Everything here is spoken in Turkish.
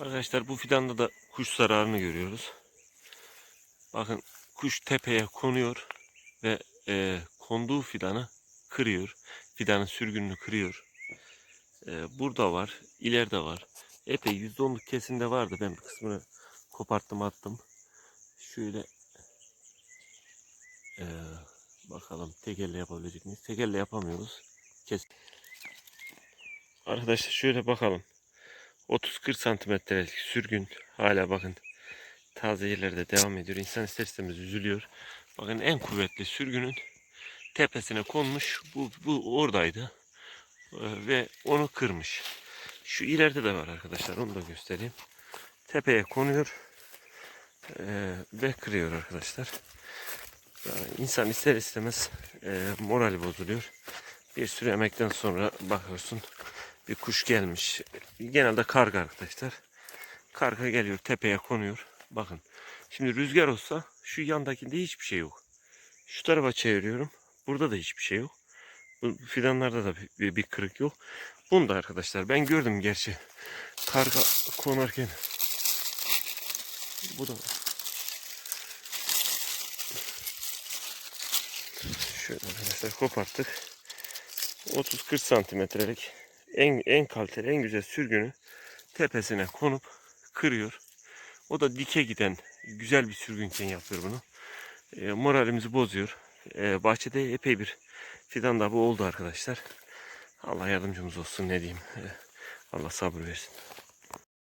Arkadaşlar bu fidanda da kuş zararını görüyoruz. Bakın kuş tepeye konuyor ve e, konduğu fidanı kırıyor. Fidanın sürgününü kırıyor. E, burada var, ileride var. Epey %10'luk kesimde vardı. Ben bir kısmını koparttım attım. Şöyle e, bakalım tek elle yapabilecek miyiz? Tek elle yapamıyoruz. Kes. Arkadaşlar şöyle bakalım. 30-40 santimetrelik sürgün hala bakın taze yerlerde devam ediyor. İnsan ister istemez üzülüyor. Bakın en kuvvetli sürgünün tepesine konmuş. Bu, bu oradaydı. Ee, ve onu kırmış. Şu ileride de var arkadaşlar. Onu da göstereyim. Tepeye konuyor. ee, ve kırıyor arkadaşlar. Yani insan ister istemez e, bozuluyor. Bir sürü emekten sonra bakıyorsun bir kuş gelmiş. Genelde karga arkadaşlar. Karga geliyor tepeye konuyor. Bakın. Şimdi rüzgar olsa şu yandakinde hiçbir şey yok. Şu tarafa çeviriyorum. Burada da hiçbir şey yok. Bu fidanlarda da bir, bir, kırık yok. Bunda arkadaşlar ben gördüm gerçi. Karga konarken. Bu da Şöyle arkadaşlar koparttık. 30-40 santimetrelik en, en kaliteli, en güzel sürgünü tepesine konup kırıyor. O da dike giden güzel bir sürgünken yapıyor bunu. E, moralimizi bozuyor. E, bahçede epey bir fidan da bu oldu arkadaşlar. Allah yardımcımız olsun ne diyeyim. E, Allah sabır versin.